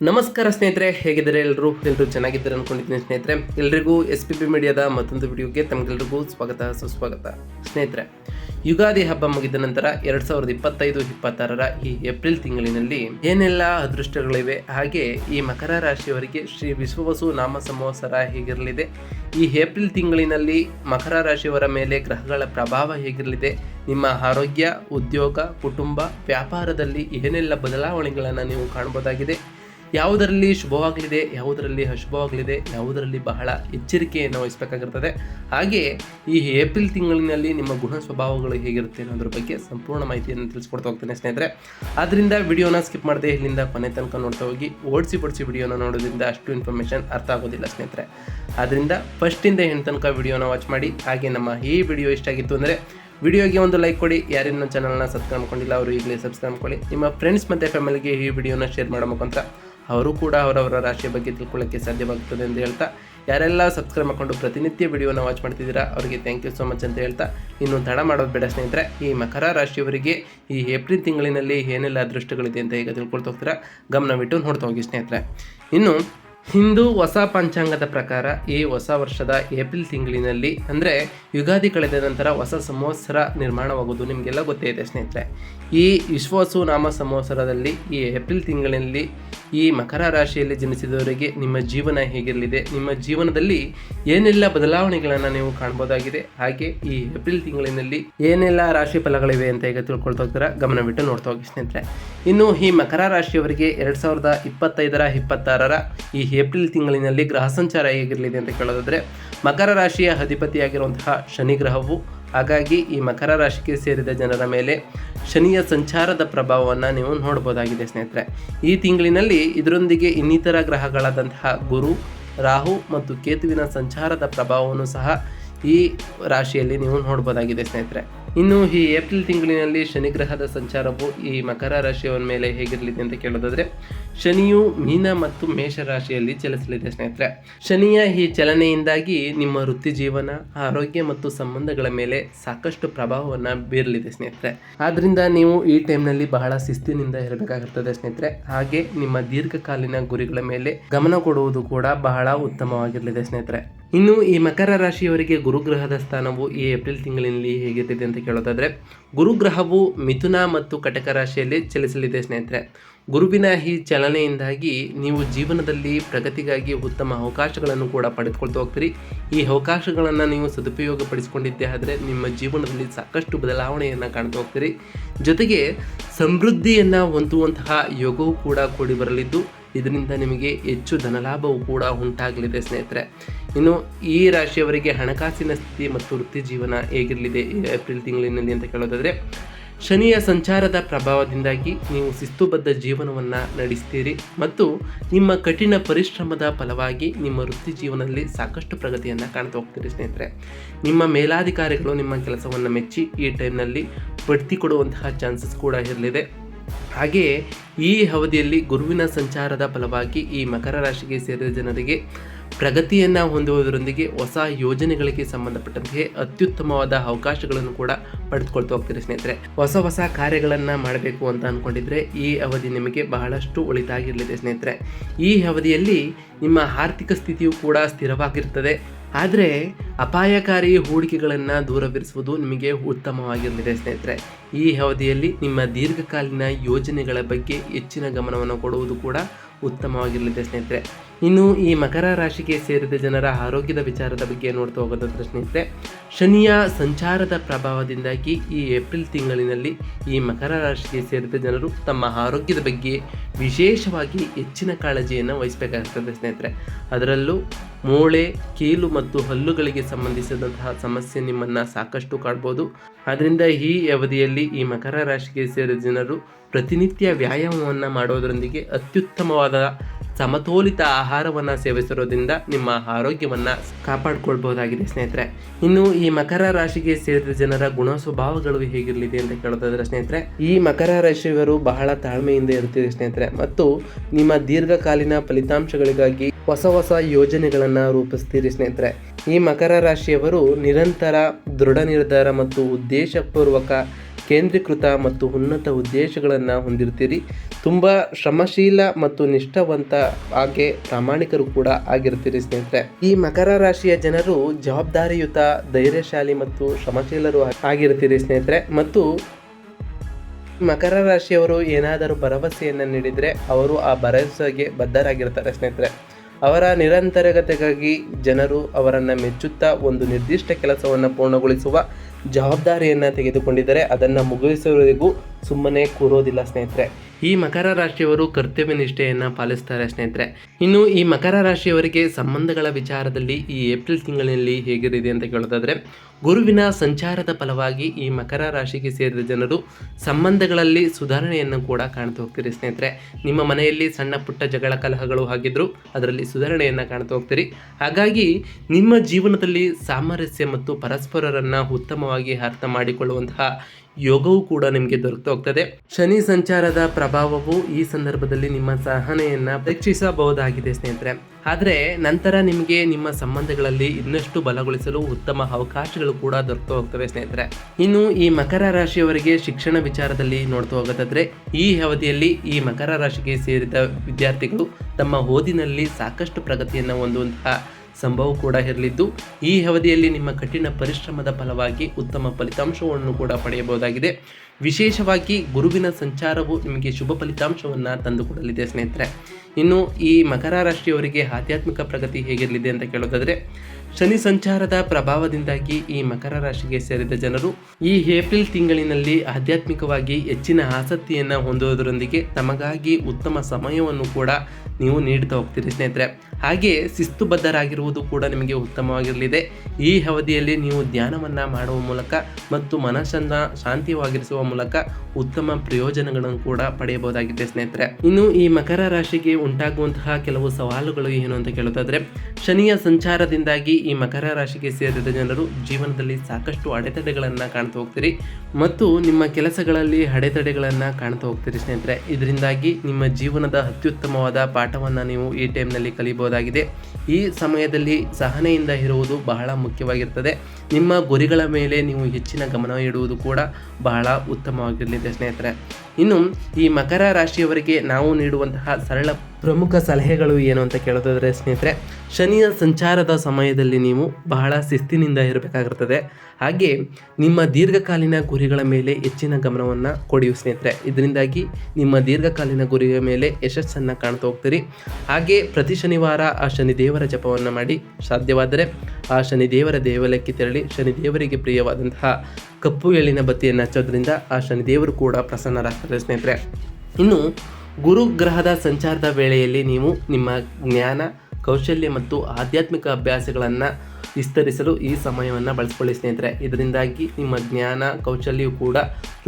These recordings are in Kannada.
ನಮಸ್ಕಾರ ಸ್ನೇಹಿತರೆ, ಹೇಗಿದ್ದಾರೆ ಎಲ್ಲರೂ? ಎಲ್ಲರೂ ಚೆನ್ನಾಗಿದ್ದಾರೆ ಅನ್ಕೊಂಡಿದ್ದೀನಿ ಸ್ನೇಹಿತರೆ. ಎಲ್ರಿಗೂ ಎಸ್ ಪಿ ಪಿ ಮೀಡಿಯಾದ ಮತ್ತೊಂದು ವಿಡಿಯೋಗೆ ತಮಗೆಲ್ರಿಗೂ ಸ್ವಾಗತ, ಸುಸ್ವಾಗತ. ಸ್ನೇಹಿತರೆ, ಯುಗಾದಿ ಹಬ್ಬ ಮುಗಿದ ನಂತರ ಎರಡ್ ಸಾವಿರದ ಇಪ್ಪತ್ತೈದು, ಇಪ್ಪತ್ತಾರರ ಈ ಏಪ್ರಿಲ್ ತಿಂಗಳಿನಲ್ಲಿ ಏನೆಲ್ಲ ಅದೃಷ್ಟಗಳಿವೆ? ಹಾಗೆ ಈ ಮಕರ ರಾಶಿಯವರಿಗೆ ಶ್ರೀ ವಿಶ್ವವಸು ನಾಮ ಸಂವತ್ಸರ ಹೇಗಿರಲಿದೆ? ಈ ಏಪ್ರಿಲ್ ತಿಂಗಳಿನಲ್ಲಿ ಮಕರ ರಾಶಿಯವರ ಮೇಲೆ ಗ್ರಹಗಳ ಪ್ರಭಾವ ಹೇಗಿರಲಿದೆ? ನಿಮ್ಮ ಆರೋಗ್ಯ, ಉದ್ಯೋಗ, ಕುಟುಂಬ, ವ್ಯಾಪಾರದಲ್ಲಿ ಏನೆಲ್ಲ ಬದಲಾವಣೆಗಳನ್ನು ನೀವು ಕಾಣಬಹುದಾಗಿದೆ ಯಾವುದರಲ್ಲಿ ಶುಭವಾಗಲಿದೆ, ಯಾವುದರಲ್ಲಿ ಅಶುಭವಾಗಲಿದೆ, ಯಾವುದರಲ್ಲಿ ಬಹಳ ಎಚ್ಚರಿಕೆಯನ್ನು ವಹಿಸಬೇಕಾಗಿರ್ತದೆ. ಹಾಗೆ ಈ ಏಪ್ರಿಲ್ ತಿಂಗಳಿನಲ್ಲಿ ನಿಮ್ಮ ಗುಣ ಸ್ವಭಾವಗಳು ಹೇಗಿರುತ್ತೆ ಅನ್ನೋದ್ರ ಬಗ್ಗೆ ಸಂಪೂರ್ಣ ಮಾಹಿತಿಯನ್ನು ತಿಳಿಸ್ಕೊಡ್ತಾ ಹೋಗ್ತೇನೆ ಸ್ನೇಹಿತರೆ. ಆದ್ದರಿಂದ ವಿಡಿಯೋನ ಸ್ಕಿಪ್ ಮಾಡದೆ ಇಲ್ಲಿಂದ ಕೊನೆ ತನಕ ನೋಡ್ತಾ ಹೋಗಿ, ಓಡಿಸಿ ಪಡಿಸಿ ವಿಡಿಯೋನ ನೋಡೋದ್ರಿಂದ ಅಷ್ಟು ಇನ್ಫಾರ್ಮೇಷನ್ ಅರ್ಥ ಆಗೋದಿಲ್ಲ ಸ್ನೇಹಿತರೆ. ಆದ್ದರಿಂದ ಫಸ್ಟಿಂದ ಹೆಣ್ಣು ತನಕ ವಿಡಿಯೋನ ವಾಚ್ ಮಾಡಿ, ಹಾಗೆ ನಮ್ಮ ಈ ವಿಡಿಯೋ ಇಷ್ಟ ಆಗಿತ್ತು ಅಂದರೆ ವಿಡಿಯೋಗೆ ಒಂದು ಲೈಕ್ ಕೊಡಿ, ಯಾರಿನ್ನೂ ಚಾನಲ್ನ ಸಬ್ಸ್ಕ್ರೈಬ್ ಮಾಡ್ಕೊಂಡಿಲ್ಲ ಅವರು ಈಗಲೇ ಸಬ್ಸ್ಕ್ರೈಬ್ ಮಾಡ್ಕೊಳ್ಳಿ. ನಿಮ್ಮ ಫ್ರೆಂಡ್ಸ್ ಮತ್ತು ಫ್ಯಾಮಿಲಿಗೆ ಈ ವಿಡಿಯೋನ ಶೇರ್ ಮಾಡೋ ಮುಖಾಂತರ ಅವರು ಕೂಡ ಅವರವರ ರಾಶಿಯ ಬಗ್ಗೆ ತಿಳ್ಕೊಳ್ಳೋಕ್ಕೆ ಸಾಧ್ಯವಾಗ್ತದೆ ಅಂತ ಹೇಳ್ತಾ, ಯಾರೆಲ್ಲ ಸಬ್ಸ್ಕ್ರೈಬ್ ಮಾಡ್ಕೊಂಡು ಪ್ರತಿನಿತ್ಯ ವಿಡಿಯೋನ ವಾಚ್ ಮಾಡ್ತಿದ್ದೀರಾ, ಅವರಿಗೆ ಥ್ಯಾಂಕ್ ಯು ಸೊ ಮಚ್ ಅಂತ ಹೇಳ್ತಾ, ಇನ್ನು ತಡ ಮಾಡೋದು ಬೇಡ ಸ್ನೇಹಿತರೆ, ಈ ಮಕರ ರಾಶಿಯವರಿಗೆ ಈ ಏಪ್ರಿಲ್ ತಿಂಗಳಿನಲ್ಲಿ ಏನೆಲ್ಲ ಅದೃಷ್ಟಗಳಿದೆ ಅಂತ ಈಗ ತಿಳ್ಕೊಳ್ತಾ ಹೋಗ್ತೀರಾ, ಗಮನವಿಟ್ಟು ನೋಡ್ತಾ ಹೋಗಿ ಸ್ನೇಹಿತರೆ. ಇನ್ನು ಹಿಂದೂ ಹೊಸ ಪಂಚಾಂಗದ ಪ್ರಕಾರ ಈ ಹೊಸ ವರ್ಷದ ಏಪ್ರಿಲ್ ತಿಂಗಳಿನಲ್ಲಿ ಅಂದರೆ ಯುಗಾದಿ ಕಳೆದ ನಂತರ ಹೊಸ ಸಂವತ್ಸರ ನಿರ್ಮಾಣವಾಗುವುದು ನಿಮಗೆಲ್ಲ ಗೊತ್ತೇ ಇದೆ ಸ್ನೇಹಿತರೆ. ಈ ವಿಶ್ವಾಸು ನಾಮ ಸಂವತ್ಸರದಲ್ಲಿ ಈ ಏಪ್ರಿಲ್ ತಿಂಗಳಿನಲ್ಲಿ ಈ ಮಕರ ರಾಶಿಯಲ್ಲಿ ಜನಿಸಿದವರಿಗೆ ನಿಮ್ಮ ಜೀವನ ಹೇಗಿರಲಿದೆ, ನಿಮ್ಮ ಜೀವನದಲ್ಲಿ ಏನೆಲ್ಲ ಬದಲಾವಣೆಗಳನ್ನು ನೀವು ಕಾಣ್ಬೋದಾಗಿದೆ, ಹಾಗೆ ಈ ಏಪ್ರಿಲ್ ತಿಂಗಳಿನಲ್ಲಿ ಏನೆಲ್ಲ ರಾಶಿ ಫಲಗಳಿವೆ ಅಂತ ಈಗ ತಿಳ್ಕೊಳ್ತಾ ಹೋಗ್ತೀರಾ ಗಮನವಿಟ್ಟು ನೋಡ್ತಾ ಹೋಗಿ ಸ್ನೇಹಿತರೆ. ಇನ್ನು ಈ ಮಕರ ರಾಶಿಯವರಿಗೆ ಎರಡು ಸಾವಿರದ ಇಪ್ಪತ್ತೈದರ ಇಪ್ಪತ್ತಾರರ ಈ ಏಪ್ರಿಲ್ ತಿಂಗಳಿನಲ್ಲಿ ಗ್ರಹ ಸಂಚಾರ ಹೇಗಿರಲಿದೆ ಅಂತ ಕೇಳೋದಾದ್ರೆ, ಮಕರ ರಾಶಿಯ ಅಧಿಪತಿಯಾಗಿರುವಂತಹ ಶನಿ ಗ್ರಹವು, ಹಾಗಾಗಿ ಈ ಮಕರ ರಾಶಿಗೆ ಸೇರಿದ ಜನರ ಮೇಲೆ ಶನಿಯ ಸಂಚಾರದ ಪ್ರಭಾವವನ್ನು ನೀವು ನೋಡ್ಬೋದಾಗಿದೆ ಸ್ನೇಹಿತರೆ. ಈ ತಿಂಗಳಿನಲ್ಲಿ ಇದರೊಂದಿಗೆ ಇನ್ನಿತರ ಗ್ರಹಗಳಾದಂತಹ ಗುರು, ರಾಹು ಮತ್ತು ಕೇತುವಿನ ಸಂಚಾರದ ಪ್ರಭಾವವನ್ನು ಸಹ ಈ ರಾಶಿಯಲ್ಲಿ ನೀವು ನೋಡ್ಬೋದಾಗಿದೆ ಸ್ನೇಹಿತರೆ. ಇನ್ನು ಈ ಏಪ್ರಿಲ್ ತಿಂಗಳಿನಲ್ಲಿ ಶನಿ ಗ್ರಹದ ಸಂಚಾರವು ಈ ಮಕರ ರಾಶಿಯವರ ಮೇಲೆ ಹೇಗಿರಲಿದೆ ಅಂತ ಕೇಳೋದಾದ್ರೆ, ಶನಿಯು ಮೀನ ಮತ್ತು ಮೇಷ ರಾಶಿಯಲ್ಲಿ ಚಲಿಸಲಿದೆ ಸ್ನೇಹಿತರೆ. ಶನಿಯ ಈ ಚಲನೆಯಿಂದಾಗಿ ನಿಮ್ಮ ವೃತ್ತಿ ಜೀವನ, ಆರೋಗ್ಯ ಮತ್ತು ಸಂಬಂಧಗಳ ಮೇಲೆ ಸಾಕಷ್ಟು ಪ್ರಭಾವವನ್ನು ಬೀರಲಿದೆ ಸ್ನೇಹಿತರೆ. ಆದ್ರಿಂದ ನೀವು ಈ ಟೈಮ್ನಲ್ಲಿ ಬಹಳ ಶಿಸ್ತಿನಿಂದ ಇರಬೇಕಾಗುತ್ತದೆ ಸ್ನೇಹಿತರೆ. ಹಾಗೆ ನಿಮ್ಮ ದೀರ್ಘಕಾಲೀನ ಗುರಿಗಳ ಮೇಲೆ ಗಮನ ಕೊಡುವುದು ಕೂಡ ಬಹಳ ಉತ್ತಮವಾಗಿರಲಿದೆ ಸ್ನೇಹಿತರೆ. ಇನ್ನು ಈ ಮಕರ ರಾಶಿಯವರಿಗೆ ಗುರುಗ್ರಹದ ಸ್ಥಾನವು ಈ ಏಪ್ರಿಲ್ ತಿಂಗಳಿನಲ್ಲಿ ಹೇಗಿರ್ತಿದೆ ಅಂತ ಕೇಳೋದಾದರೆ, ಗುರುಗ್ರಹವು ಮಿಥುನ ಮತ್ತು ಕಟಕ ರಾಶಿಯಲ್ಲಿ ಚಲಿಸಲಿದೆ ಸ್ನೇಹಿತರೆ. ಗುರುವಿನ ಈ ಚಲನೆಯಿಂದಾಗಿ ನೀವು ಜೀವನದಲ್ಲಿ ಪ್ರಗತಿಗಾಗಿ ಉತ್ತಮ ಅವಕಾಶಗಳನ್ನು ಕೂಡ ಪಡೆದುಕೊಳ್ತಾ ಹೋಗ್ತೀರಿ. ಈ ಅವಕಾಶಗಳನ್ನು ನೀವು ಸದುಪಯೋಗಪಡಿಸಿಕೊಂಡಿದ್ದೇ ಆದರೆ ನಿಮ್ಮ ಜೀವನದಲ್ಲಿ ಸಾಕಷ್ಟು ಬದಲಾವಣೆಯನ್ನು ಕಾಣ್ತಾ ಹೋಗ್ತೀರಿ. ಜೊತೆಗೆ ಸಮೃದ್ಧಿಯನ್ನು ಹೊಂದುವಂತಹ ಯೋಗವು ಕೂಡ ಕೂಡಿ ಬರಲಿದ್ದು ಇದರಿಂದ ನಿಮಗೆ ಹೆಚ್ಚು ಧನಲಾಭವು ಕೂಡ ಉಂಟಾಗಲಿದೆ, ಸ್ನೇಹಿತರೆ. ಇನ್ನು ಈ ರಾಶಿಯವರಿಗೆ ಹಣಕಾಸಿನ ಸ್ಥಿತಿ ಮತ್ತು ವೃತ್ತಿ ಜೀವನ ಹೇಗಿರಲಿದೆ ಏಪ್ರಿಲ್ ತಿಂಗಳಿನಲ್ಲಿ ಅಂತ ಕೇಳೋದಾದರೆ, ಶನಿಯ ಸಂಚಾರದ ಪ್ರಭಾವದಿಂದಾಗಿ ನೀವು ಶಿಸ್ತುಬದ್ಧ ಜೀವನವನ್ನು ನಡೆಸ್ತೀರಿ ಮತ್ತು ನಿಮ್ಮ ಕಠಿಣ ಪರಿಶ್ರಮದ ಫಲವಾಗಿ ನಿಮ್ಮ ವೃತ್ತಿ ಜೀವನದಲ್ಲಿ ಸಾಕಷ್ಟು ಪ್ರಗತಿಯನ್ನು ಕಾಣ್ತಾ ಹೋಗ್ತೀರಿ, ಸ್ನೇಹಿತರೆ. ನಿಮ್ಮ ಮೇಲಾಧಿಕಾರಿಗಳು ನಿಮ್ಮ ಕೆಲಸವನ್ನು ಮೆಚ್ಚಿ ಈ ಟೈಮ್ನಲ್ಲಿ ಬಡ್ತಿ ಕೊಡುವಂತಹ ಚಾನ್ಸಸ್ ಕೂಡ ಇರಲಿದೆ. ಹಾಗೆಯೇ ಈ ಅವಧಿಯಲ್ಲಿ ಗುರುವಿನ ಸಂಚಾರದ ಫಲವಾಗಿ ಈ ಮಕರ ರಾಶಿಗೆ ಸೇರಿದ ಜನರಿಗೆ ಪ್ರಗತಿಯನ್ನು ಹೊಂದುವುದರೊಂದಿಗೆ ಹೊಸ ಯೋಜನೆಗಳಿಗೆ ಸಂಬಂಧಪಟ್ಟಂತೆ ಅತ್ಯುತ್ತಮವಾದ ಅವಕಾಶಗಳನ್ನು ಕೂಡ ಪಡೆದುಕೊಳ್ತಾ ಹೋಗ್ತೀರಿ ಸ್ನೇಹಿತರೆ. ಹೊಸ ಹೊಸ ಕಾರ್ಯಗಳನ್ನು ಮಾಡಬೇಕು ಅಂತ ಅಂದ್ಕೊಂಡಿದ್ರೆ ಈ ಅವಧಿ ನಿಮಗೆ ಬಹಳಷ್ಟು ಒಳಿತಾಗಿರಲಿದೆ ಸ್ನೇಹಿತರೆ. ಈ ಅವಧಿಯಲ್ಲಿ ನಿಮ್ಮ ಆರ್ಥಿಕ ಸ್ಥಿತಿಯು ಕೂಡ ಸ್ಥಿರವಾಗಿರ್ತದೆ. ಆದರೆ ಅಪಾಯಕಾರಿ ಹೂಡಿಕೆಗಳನ್ನು ದೂರವಿರಿಸುವುದು ನಿಮಗೆ ಉತ್ತಮವಾಗಿರಲಿದೆ ಸ್ನೇಹಿತರೆ. ಈ ಅವಧಿಯಲ್ಲಿ ನಿಮ್ಮ ದೀರ್ಘಕಾಲೀನ ಯೋಜನೆಗಳ ಬಗ್ಗೆ ಹೆಚ್ಚಿನ ಗಮನವನ್ನು ಕೊಡುವುದು ಕೂಡ ಉತ್ತಮವಾಗಿರಲಿದೆ ಸ್ನೇಹಿತರೆ. ಇನ್ನು ಈ ಮಕರ ರಾಶಿಗೆ ಸೇರಿದ ಜನರ ಆರೋಗ್ಯದ ವಿಚಾರದ ಬಗ್ಗೆ ನೋಡ್ತಾ ಹೋಗೋದಂದ್ರೆ ಸ್ನೇಹಿತರೆ, ಶನಿಯ ಸಂಚಾರದ ಪ್ರಭಾವದಿಂದಾಗಿ ಈ ಏಪ್ರಿಲ್ ತಿಂಗಳಿನಲ್ಲಿ ಈ ಮಕರ ರಾಶಿಗೆ ಸೇರಿದ ಜನರು ತಮ್ಮ ಆರೋಗ್ಯದ ಬಗ್ಗೆ ವಿಶೇಷವಾಗಿ ಹೆಚ್ಚಿನ ಕಾಳಜಿಯನ್ನು ವಹಿಸಬೇಕಾಗ್ತದೆ ಸ್ನೇಹಿತರೆ. ಅದರಲ್ಲೂ ಮೂಳೆ, ಕೀಲು ಮತ್ತು ಹಲ್ಲುಗಳಿಗೆ ಸಂಬಂಧಿಸಿದಂತಹ ಸಮಸ್ಯೆ ನಿಮ್ಮನ್ನು ಸಾಕಷ್ಟು ಕಾಣ್ಬೋದು. ಆದ್ದರಿಂದ ಈ ಅವಧಿಯಲ್ಲಿ ಈ ಮಕರ ರಾಶಿಗೆ ಸೇರಿದ ಜನರು ಪ್ರತಿನಿತ್ಯ ವ್ಯಾಯಾಮವನ್ನು ಮಾಡೋದರೊಂದಿಗೆ ಅತ್ಯುತ್ತಮವಾದ ಸಮತೋಲಿತ ಆಹಾರವನ್ನು ಸೇವಿಸಿರೋದ್ರಿಂದ ನಿಮ್ಮ ಆರೋಗ್ಯವನ್ನು ಕಾಪಾಡಿಕೊಳ್ಬೋದಾಗಿದೆ ಸ್ನೇಹಿತರೆ. ಇನ್ನು ಈ ಮಕರ ರಾಶಿಗೆ ಸೇರಿದ ಜನರ ಗುಣ ಸ್ವಭಾವಗಳು ಹೇಗಿರಲಿದೆ ಅಂತ ಕೇಳೋದಾದ್ರೆ ಸ್ನೇಹಿತರೆ, ಈ ಮಕರ ರಾಶಿಯವರು ಬಹಳ ತಾಳ್ಮೆಯಿಂದ ಇರ್ತೀರಿ ಸ್ನೇಹಿತರೆ ಮತ್ತು ನಿಮ್ಮ ದೀರ್ಘಕಾಲೀನ ಫಲಿತಾಂಶಗಳಿಗಾಗಿ ಹೊಸ ಹೊಸ ಯೋಜನೆಗಳನ್ನು ರೂಪಿಸ್ತೀರಿ ಸ್ನೇಹಿತರೆ. ಈ ಮಕರ ರಾಶಿಯವರು ನಿರಂತರ ದೃಢ ನಿರ್ಧಾರ ಮತ್ತು ಉದ್ದೇಶಪೂರ್ವಕ ಕೇಂದ್ರೀಕೃತ ಮತ್ತು ಉನ್ನತ ಉದ್ದೇಶಗಳನ್ನು ಹೊಂದಿರ್ತೀರಿ. ತುಂಬ ಶ್ರಮಶೀಲ ಮತ್ತು ನಿಷ್ಠಾವಂತ ಹಾಗೆ ಪ್ರಾಮಾಣಿಕರು ಕೂಡ ಆಗಿರ್ತೀರಿ ಸ್ನೇಹಿತರೆ. ಈ ಮಕರ ರಾಶಿಯ ಜನರು ಜವಾಬ್ದಾರಿಯುತ, ಧೈರ್ಯಶಾಲಿ ಮತ್ತು ಶ್ರಮಶೀಲರು ಆಗಿರ್ತೀರಿ ಸ್ನೇಹಿತರೆ. ಮತ್ತು ಮಕರ ರಾಶಿಯವರು ಏನಾದರೂ ಭರವಸೆಯನ್ನು ನೀಡಿದರೆ ಅವರು ಆ ಭರವಸೆಗೆ ಬದ್ಧರಾಗಿರ್ತಾರೆ ಸ್ನೇಹಿತರೆ. ಅವರ ನಿರಂತರಗತೆಗಾಗಿ ಜನರು ಅವರನ್ನು ಮೆಚ್ಚುತ್ತಾ ಒಂದು ನಿರ್ದಿಷ್ಟ ಕೆಲಸವನ್ನು ಪೂರ್ಣಗೊಳಿಸುವ ಜವಾಬ್ದಾರಿಯನ್ನು ತೆಗೆದುಕೊಂಡಿದ್ದರೆ. ಅದನ್ನು ಮುಗಿಸುವವರೆಗೂ ಸುಮ್ಮನೆ ಕೂರೋದಿಲ್ಲ ಸ್ನೇಹಿತರೆ. ಈ ಮಕರ ರಾಶಿಯವರು ಕರ್ತವ್ಯ ನಿಷ್ಠೆಯನ್ನು ಪಾಲಿಸ್ತಾರೆ ಸ್ನೇಹಿತರೆ. ಇನ್ನು ಈ ಮಕರ ರಾಶಿಯವರಿಗೆ ಸಂಬಂಧಗಳ ವಿಚಾರದಲ್ಲಿ ಈ ಏಪ್ರಿಲ್ ತಿಂಗಳಿನಲ್ಲಿ ಹೇಗಿರಿದೆ ಅಂತ ಕೇಳೋದಾದರೆ, ಗುರುವಿನ ಸಂಚಾರದ ಫಲವಾಗಿ ಈ ಮಕರ ರಾಶಿಗೆ ಸೇರಿದ ಜನರು ಸಂಬಂಧಗಳಲ್ಲಿ ಸುಧಾರಣೆಯನ್ನು ಕೂಡ ಕಾಣ್ತಾ ಹೋಗ್ತೀರಿ ಸ್ನೇಹಿತರೆ. ನಿಮ್ಮ ಮನೆಯಲ್ಲಿ ಸಣ್ಣ ಪುಟ್ಟ ಜಗಳ ಕಲಹಗಳು ಆಗಿದ್ರು ಅದರಲ್ಲಿ ಸುಧಾರಣೆಯನ್ನು ಕಾಣ್ತಾ ಹೋಗ್ತೀರಿ. ಹಾಗಾಗಿ ನಿಮ್ಮ ಜೀವನದಲ್ಲಿ ಸಾಮರಸ್ಯ ಮತ್ತು ಪರಸ್ಪರರನ್ನ ಉತ್ತಮವಾಗಿ ಅರ್ಥ ಮಾಡಿಕೊಳ್ಳುವಂತಹ ಯೋಗವು ಕೂಡ ನಿಮಗೆ ದೊರಕ್ತಾ ಹೋಗ್ತದೆ. ಶನಿ ಸಂಚಾರದ ಪ್ರಭಾವವು ಈ ಸಂದರ್ಭದಲ್ಲಿ ನಿಮ್ಮ ಸಹನೆಯನ್ನ ಪರೀಕ್ಷಿಸಬಹುದಾಗಿದೆ ಸ್ನೇಹಿತರೆ. ಆದರೆ ನಂತರ ನಿಮಗೆ ನಿಮ್ಮ ಸಂಬಂಧಗಳಲ್ಲಿ ಇನ್ನಷ್ಟು ಬಲಗೊಳಿಸಲು ಉತ್ತಮ ಅವಕಾಶಗಳು ಕೂಡ ದೊರಕ್ತಾ ಹೋಗ್ತವೆ ಸ್ನೇಹಿತರೆ. ಇನ್ನು ಈ ಮಕರ ರಾಶಿಯವರಿಗೆ ಶಿಕ್ಷಣ ವಿಚಾರದಲ್ಲಿ ನೋಡ್ತಾ ಹೋಗೋದಾದ್ರೆ, ಈ ಅವಧಿಯಲ್ಲಿ ಈ ಮಕರ ರಾಶಿಗೆ ಸೇರಿದ ವಿದ್ಯಾರ್ಥಿಗಳು ತಮ್ಮ ಓದಿನಲ್ಲಿ ಸಾಕಷ್ಟು ಪ್ರಗತಿಯನ್ನು ಹೊಂದುವಂತಹ ಸಂಭವ ಕೂಡ ಇರಲಿದ್ದು, ಈ ಅವಧಿಯಲ್ಲಿ ನಿಮ್ಮ ಕಠಿಣ ಪರಿಶ್ರಮದ ಫಲವಾಗಿ ಉತ್ತಮ ಫಲಿತಾಂಶವನ್ನು ಕೂಡ ಪಡೆಯಬಹುದಾಗಿದೆ. ವಿಶೇಷವಾಗಿ ಗುರುವಿನ ಸಂಚಾರವು ನಿಮಗೆ ಶುಭ ಫಲಿತಾಂಶವನ್ನು ತಂದುಕೊಡಲಿದೆ, ಸ್ನೇಹಿತರೆ. ಇನ್ನು ಈ ಮಕರ ರಾಶಿಯವರಿಗೆ ಆಧ್ಯಾತ್ಮಿಕ ಪ್ರಗತಿ ಹೇಗಿರಲಿದೆ ಅಂತ ಕೇಳೋದಾದರೆ, ಶನಿ ಸಂಚಾರದ ಪ್ರಭಾವದಿಂದಾಗಿ ಈ ಮಕರ ರಾಶಿಗೆ ಸೇರಿದ ಜನರು ಈ ಏಪ್ರಿಲ್ ತಿಂಗಳಿನಲ್ಲಿ ಆಧ್ಯಾತ್ಮಿಕವಾಗಿ ಹೆಚ್ಚಿನ ಆಸಕ್ತಿಯನ್ನು ಹೊಂದುವುದರೊಂದಿಗೆ ತಮಗಾಗಿ ಉತ್ತಮ ಸಮಯವನ್ನು ಕೂಡ ನೀವು ನೀಡ್ತಾ ಹೋಗ್ತೀರಿ, ಸ್ನೇಹಿತರೆ. ಹಾಗೆ ಶಿಸ್ತುಬದ್ಧರಾಗಿರುವುದು ಕೂಡ ನಿಮಗೆ ಉತ್ತಮವಾಗಿರಲಿದೆ. ಈ ಅವಧಿಯಲ್ಲಿ ನೀವು ಧ್ಯಾನವನ್ನು ಮಾಡುವ ಮೂಲಕ ಮತ್ತು ಮನಸ್ಸನ್ನು ಶಾಂತಿವಾಗಿರಿಸುವ ಮೂಲಕ ಉತ್ತಮ ಪ್ರಯೋಜನಗಳನ್ನು ಕೂಡ ಪಡೆಯಬಹುದಾಗಿದೆ ಸ್ನೇಹಿತರೆ. ಇನ್ನು ಈ ಮಕರ ರಾಶಿಗೆ ಉಂಟಾಗುವಂತಹ ಕೆಲವು ಸವಾಲುಗಳು ಏನು ಅಂತ ಕೇಳೋದಾದ್ರೆ, ಶನಿಯ ಸಂಚಾರದಿಂದಾಗಿ ಈ ಮಕರ ರಾಶಿಗೆ ಸೇರಿದ ಜನರು ಜೀವನದಲ್ಲಿ ಸಾಕಷ್ಟು ಅಡೆತಡೆಗಳನ್ನು ಕಾಣ್ತಾ ಹೋಗ್ತೀರಿ ಮತ್ತು ನಿಮ್ಮ ಕೆಲಸಗಳಲ್ಲಿ ಅಡೆತಡೆಗಳನ್ನು ಕಾಣ್ತಾ ಹೋಗ್ತೀರಿ ಸ್ನೇಹಿತರೆ. ಇದರಿಂದಾಗಿ ನಿಮ್ಮ ಜೀವನದ ಅತ್ಯುತ್ತಮವಾದ ಪಾಠವನ್ನು ನೀವು ಈ ಟೈಮ್ನಲ್ಲಿ ಕಲಿಬಹುದಾಗಿದೆ ಈ ಸಮಯದಲ್ಲಿ ಸಹನೆಯಿಂದ ಇರುವುದು ಬಹಳ ಮುಖ್ಯವಾಗಿರ್ತದೆ. ನಿಮ್ಮ ಗುರಿಗಳ ಮೇಲೆ ನೀವು ಹೆಚ್ಚಿನ ಗಮನ ಇಡುವುದು ಕೂಡ ಬಹಳ ಉತ್ತಮವಾಗಿರಲಿದೆ ಸ್ನೇಹಿತರೆ. ಇನ್ನು ಈ ಮಕರ ರಾಶಿಯವರಿಗೆ ನಾವು ನೀಡುವಂತಹ ಸರಳ ಪ್ರಮುಖ ಸಲಹೆಗಳು ಏನು ಅಂತ ಕೇಳೋದಾದರೆ ಸ್ನೇಹಿತರೆ, ಶನಿಯ ಸಂಚಾರದ ಸಮಯದಲ್ಲಿ ನೀವು ಬಹಳ ಶಿಸ್ತಿನಿಂದ ಇರಬೇಕಾಗಿರ್ತದೆ. ಹಾಗೆ ನಿಮ್ಮ ದೀರ್ಘಕಾಲೀನ ಗುರಿಗಳ ಮೇಲೆ ಹೆಚ್ಚಿನ ಗಮನವನ್ನು ಕೊಡಿ ಸ್ನೇಹಿತರೆ. ಇದರಿಂದಾಗಿ ನಿಮ್ಮ ದೀರ್ಘಕಾಲೀನ ಗುರಿಯ ಮೇಲೆ ಯಶಸ್ಸನ್ನು ಕಾಣ್ತಾ ಹೋಗ್ತೀರಿ. ಹಾಗೆ ಪ್ರತಿ ಶನಿವಾರ ಆ ಶನಿದೇವರ ಜಪವನ್ನು ಮಾಡಿ ಸಾಧ್ಯವಾದರೆ ಆ ಶನಿದೇವರ ದೇವಾಲಯಕ್ಕೆ ತೆರಳಿ ಶನಿದೇವರಿಗೆ ಪ್ರಿಯವಾದಂತಹ ಕಪ್ಪು ಎಳ್ಳಿನ ಬತ್ತಿಯನ್ನು ಹಚ್ಚೋದ್ರಿಂದ ಆ ಶನಿದೇವರು ಕೂಡ ಪ್ರಸನ್ನರಾಗ್ತಾರೆ ಸ್ನೇಹಿತರೆ. ಇನ್ನು ಗುರು ಗ್ರಹದ ಸಂಚಾರದ ವೇಳೆಯಲ್ಲಿ ನೀವು ನಿಮ್ಮ ಜ್ಞಾನ, ಕೌಶಲ್ಯ ಮತ್ತು ಆಧ್ಯಾತ್ಮಿಕ ಅಭ್ಯಾಸಗಳನ್ನು ವಿಸ್ತರಿಸಲು ಈ ಸಮಯವನ್ನು ಬಳಸ್ಕೊಳ್ಳಿ ಸ್ನೇಹಿತರೆ. ಇದರಿಂದಾಗಿ ನಿಮ್ಮ ಜ್ಞಾನ, ಕೌಶಲ್ಯವು ಕೂಡ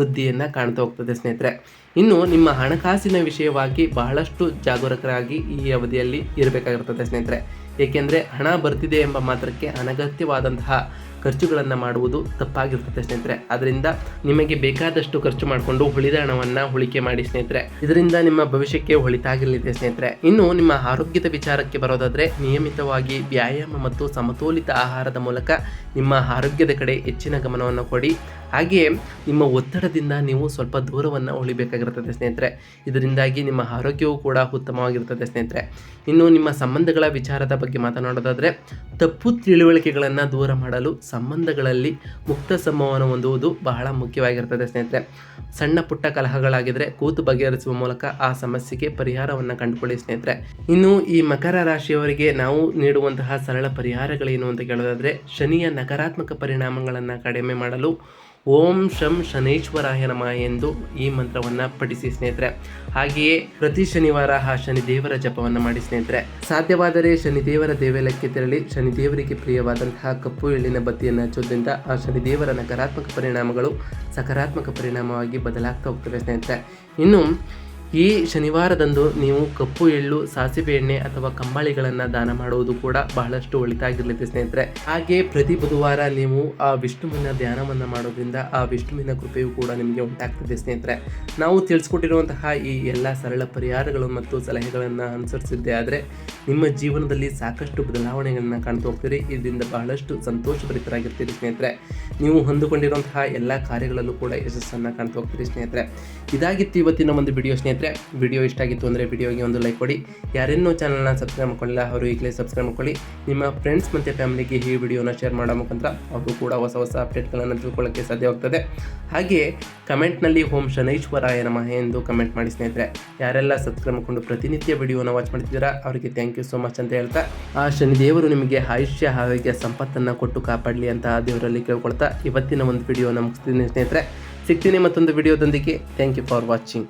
ವೃದ್ಧಿಯನ್ನು ಕಾಣ್ತಾ ಹೋಗ್ತದೆ ಸ್ನೇಹಿತರೆ. ಇನ್ನು ನಿಮ್ಮ ಹಣಕಾಸಿನ ವಿಷಯವಾಗಿ ಬಹಳಷ್ಟು ಜಾಗರೂಕರಾಗಿ ಈ ಅವಧಿಯಲ್ಲಿ ಇರಬೇಕಾಗಿರ್ತದೆ ಸ್ನೇಹಿತರೆ. ಏಕೆಂದರೆ ಹಣ ಬರ್ತಿದೆ ಎಂಬ ಮಾತ್ರಕ್ಕೆ ಅನಗತ್ಯವಾದಂತಹ ಖರ್ಚುಗಳನ್ನು ಮಾಡುವುದು ತಪ್ಪಾಗಿರ್ತದೆ ಸ್ನೇಹಿತರೆ. ಅದರಿಂದ ನಿಮಗೆ ಬೇಕಾದಷ್ಟು ಖರ್ಚು ಮಾಡಿಕೊಂಡು ಉಳಿದ ಹಣವನ್ನು ಉಳಿಕೆ ಮಾಡಿ ಸ್ನೇಹಿತರೆ. ಇದರಿಂದ ನಿಮ್ಮ ಭವಿಷ್ಯಕ್ಕೆ ಒಳಿತಾಗಿರಲಿದೆ ಸ್ನೇಹಿತರೆ. ಇನ್ನು ನಿಮ್ಮ ಆರೋಗ್ಯದ ವಿಚಾರಕ್ಕೆ ಬರೋದಾದರೆ ನಿಯಮಿತವಾಗಿ ವ್ಯಾಯಾಮ ಮತ್ತು ಸಮತೋಲಿತ ಆಹಾರದ ಮೂಲಕ ನಿಮ್ಮ ಆರೋಗ್ಯದ ಕಡೆ ಹೆಚ್ಚಿನ ಗಮನವನ್ನು ಕೊಡಿ. ಹಾಗೆಯೇ ನಿಮ್ಮ ಒತ್ತಡದಿಂದ ನೀವು ಸ್ವಲ್ಪ ದೂರವನ್ನು ಉಳಿಬೇಕಾಗಿರ್ತದೆ ಸ್ನೇಹಿತರೆ. ಇದರಿಂದಾಗಿ ನಿಮ್ಮ ಆರೋಗ್ಯವು ಕೂಡ ಉತ್ತಮವಾಗಿರ್ತದೆ ಸ್ನೇಹಿತರೆ. ಇನ್ನು ನಿಮ್ಮ ಸಂಬಂಧಗಳ ವಿಚಾರದ ಬಗ್ಗೆ ಮಾತನಾಡೋದಾದರೆ, ತಪ್ಪು ತಿಳುವಳಿಕೆಗಳನ್ನು ದೂರ ಮಾಡಲು ಸಂಬಂಧಗಳಲ್ಲಿ ಮುಕ್ತ ಸಂವಹನ ಹೊಂದುವುದು ಬಹಳ ಮುಖ್ಯವಾಗಿರ್ತದೆ ಸ್ನೇಹಿತರೆ. ಸಣ್ಣ ಪುಟ್ಟ ಕಲಹಗಳಾಗಿದ್ದರೆ ಕೂತು ಬಗೆಹರಿಸುವ ಮೂಲಕ ಆ ಸಮಸ್ಯೆಗೆ ಪರಿಹಾರವನ್ನು ಕಂಡುಕೊಳ್ಳಿ ಸ್ನೇಹಿತರೆ. ಇನ್ನು ಈ ಮಕರ ರಾಶಿಯವರಿಗೆ ನಾವು ನೀಡುವಂತಹ ಸರಳ ಪರಿಹಾರಗಳೇನು ಅಂತ ಕೇಳೋದಾದರೆ, ಶನಿಯ ನಕಾರಾತ್ಮಕ ಪರಿಣಾಮಗಳನ್ನು ಕಡಿಮೆ ಮಾಡಲು ಓಂ ಶಂ ಶನೈಶ್ವರಾಯ ನಮಃ ಎಂದು ಈ ಮಂತ್ರವನ್ನು ಪಠಿಸಿ ಸ್ನೇಹಿತರೆ. ಹಾಗೆಯೇ ಪ್ರತಿ ಶನಿವಾರ ಆ ಶನಿ ದೇವರ ಜಪವನ್ನು ಮಾಡಿ ಸ್ನೇಹಿತರೆ. ಸಾಧ್ಯವಾದರೆ ಶನಿದೇವರ ದೇವಾಲಯಕ್ಕೆ ತೆರಳಿ ಶನಿದೇವರಿಗೆ ಪ್ರಿಯವಾದಂತಹ ಕಪ್ಪು ಎಳ್ಳಿನ ಬತ್ತಿಯನ್ನು ಹಚ್ಚೋದ್ರಿಂದ ಆ ಶನಿದೇವರ ನಕಾರಾತ್ಮಕ ಪರಿಣಾಮಗಳು ಸಕಾರಾತ್ಮಕ ಪರಿಣಾಮವಾಗಿ ಬದಲಾಗ್ತಾ ಹೋಗ್ತವೆ ಸ್ನೇಹಿತರೆ. ಇನ್ನು ಈ ಶನಿವಾರದಂದು ನೀವು ಕಪ್ಪು ಎಳ್ಳು ಸಾಸಿವೆ ಎಣ್ಣೆ ಅಥವಾ ಕಂಬಳಿಗಳನ್ನು ದಾನ ಮಾಡುವುದು ಕೂಡ ಬಹಳಷ್ಟು ಒಳಿತಾಗಿರಲಿದೆ ಸ್ನೇಹಿತರೆ. ಹಾಗೆ ಪ್ರತಿ ಬುಧವಾರ ನೀವು ಆ ವಿಷ್ಣುವಿನ ಧ್ಯಾನವನ್ನು ಮಾಡೋದ್ರಿಂದ ಆ ವಿಷ್ಣುವಿನ ಕೃಪೆಯು ಕೂಡ ನಿಮಗೆ ಉಂಟಾಗ್ತದೆ ಸ್ನೇಹಿತರೆ. ನಾವು ತಿಳಿಸ್ಕೊಟ್ಟಿರುವಂತಹ ಈ ಎಲ್ಲ ಸರಳ ಪರಿಹಾರಗಳು ಮತ್ತು ಸಲಹೆಗಳನ್ನು ಅನುಸರಿಸಿದ್ದೇ ಆದರೆ ನಿಮ್ಮ ಜೀವನದಲ್ಲಿ ಸಾಕಷ್ಟು ಬದಲಾವಣೆಗಳನ್ನು ಕಾಣ್ತಾ ಹೋಗ್ತೀರಿ. ಇದರಿಂದ ಬಹಳಷ್ಟು ಸಂತೋಷಭರಿತರಾಗಿರ್ತೀರಿ ಸ್ನೇಹಿತರೆ. ನೀವು ಹೊಂದಿಕೊಂಡಿರುವಂತಹ ಎಲ್ಲ ಕಾರ್ಯಗಳಲ್ಲೂ ಕೂಡ ಯಶಸ್ಸನ್ನು ಕಾಣ್ತಾ ಹೋಗ್ತೀರಿ ಸ್ನೇಹಿತರೆ. ಇದಾಗಿತ್ತು ಇವತ್ತಿನ ಒಂದು ವಿಡಿಯೋ ಸ್ನೇಹಿತರೆ. ಸ್ನೇಹಿತರೆ, ವಿಡಿಯೋ ಇಷ್ಟ ಆಗಿತ್ತು ಅಂದರೆ ವಿಡಿಯೋಗೆ ಒಂದು ಲೈಕ್ ಕೊಡಿ. ಯಾರೇನೂ ಚಾನಲ್ನ ಸಬ್ಸ್ಕ್ರೈಬ್ ಮಾಡ್ಕೊಳ್ಳಿಲ್ಲ ಅವರು ಈಗಲೇ ಸಬ್ಸ್ಕ್ರೈಬ್ ಮಾಡ್ಕೊಳ್ಳಿ. ನಿಮ್ಮ ಫ್ರೆಂಡ್ಸ್ ಮತ್ತು ಫ್ಯಾಮಿಲಿಗೆ ಈ ವಿಡಿಯೋನ ಶೇರ್ ಮಾಡೋ ಮುಖಾಂತರ ಅವರು ಕೂಡ ಹೊಸ ಹೊಸ ಅಪ್ಡೇಟ್ಗಳನ್ನು ತಿಳ್ಕೊಳ್ಳೋಕ್ಕೆ ಸಾಧ್ಯವಾಗ್ತದೆ ಹಾಗೆ ಕಮೆಂಟ್ನಲ್ಲಿ ಓಂ ಶನೈಶ್ವರಾಯ ನಮಃ ಎಂದು ಕಮೆಂಟ್ ಮಾಡಿ ಸ್ನೇಹಿತರೆ. ಯಾರೆಲ್ಲ ಸಬ್ಸ್ಕ್ರೈಬ್ ಮಾಡಿಕೊಂಡು ಪ್ರತಿನಿತ್ಯ ವಿಡಿಯೋನ ವಾಚ್ ಮಾಡ್ತಿದ್ದೀರಾ, ಅವರಿಗೆ ಥ್ಯಾಂಕ್ ಯು ಸೋ ಮಚ್ ಅಂತ ಹೇಳ್ತಾ, ಆ ಶನಿದೇವರು ನಿಮಗೆ ಆಯುಷ್ಯ, ಆರೋಗ್ಯ, ಸಂಪತ್ತನ್ನು ಕೊಟ್ಟು ಕಾಪಾಡಲಿ ಅಂತ ಆ ದೇವರಲ್ಲಿ ಕೇಳ್ಕೊಳ್ತಾ ಇವತ್ತಿನ ಒಂದು ವಿಡಿಯೋನ ಮುಗಿಸ್ತೀನಿ ಸ್ನೇಹಿತರೆ. ಸಿಗ್ತೀನಿ ಮತ್ತೊಂದು ವಿಡಿಯೋದೊಂದಿಗೆ. Thank you for watching